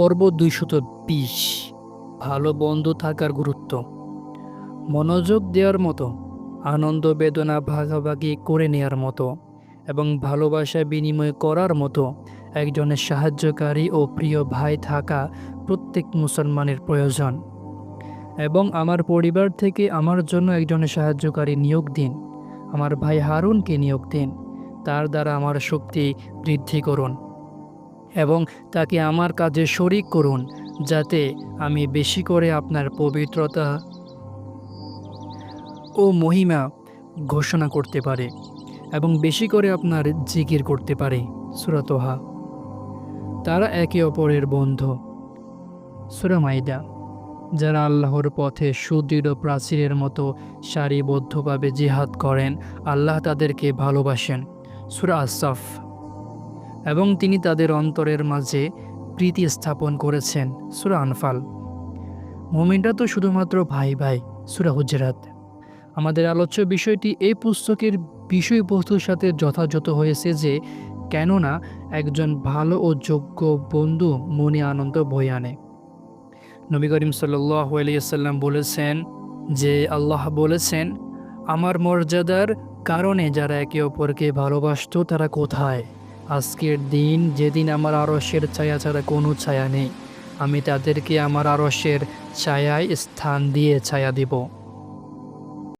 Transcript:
পর্ব দুইশত বিশ। ভালো বন্ধু থাকার গুরুত্ব। মনোযোগ দেওয়ার মতো, আনন্দ বেদনা ভাগাভাগি করে নেওয়ার মতো, এবং ভালোবাসা বিনিময় করার মতো একজনের সাহায্যকারী ও প্রিয় ভাই থাকা প্রত্যেক মুসলমানের প্রয়োজন। এবং আমার পরিবার থেকে আমার জন্য একজনের সাহায্যকারী নিয়োগ দিন। আমার ভাই হারুনকে নিয়োগ দিন। তার দ্বারা আমার শক্তি বৃদ্ধি করুন। এবং তাকে আমার কাজে শরিক করুন, যাতে আমি বেশি করে আপনার পবিত্রতা ও মহিমা ঘোষণা করতে পারে এবং বেশি করে আপনার জিকির করতে পারে সুরাতোহা তারা একে অপরের বন্ধু। সুরামাইদা যারা আল্লাহর পথে সুদৃঢ় প্রাচীরের মতো সারিবদ্ধভাবে জিহাদ করেন, আল্লাহ তাদেরকে ভালোবাসেন। সুরা আসাফ এবং তিনি তাদের অন্তরের মাঝে প্রীতি স্থাপন করেছেন সুরা আনফাল। মোমিনরা তো শুধুমাত্র ভাই ভাই, সুরা হুজরাত। আমাদের আলোচ্য বিষয়টি এই পুস্তকের বিষয়বস্তুর সাথে যথাযথ হয়েছে যে, কেননা একজন ভালো ও যোগ্য বন্ধু মনে আনন্দ বয়ে আনে। নবী করিম আলিয়াল্লাম বলেছেন যে, আল্লাহ বলেছেন, আমার মর্যাদার কারণে যারা একে অপরকে ভালোবাসত তারা কোথায়? আজকের দিন যেদিন আমার আরসের ছায়া ছাড়া কোনো ছায়া নেই, আমি তাদেরকে আমার আরসের ছায়ায় স্থান দিয়ে ছায়া দিব।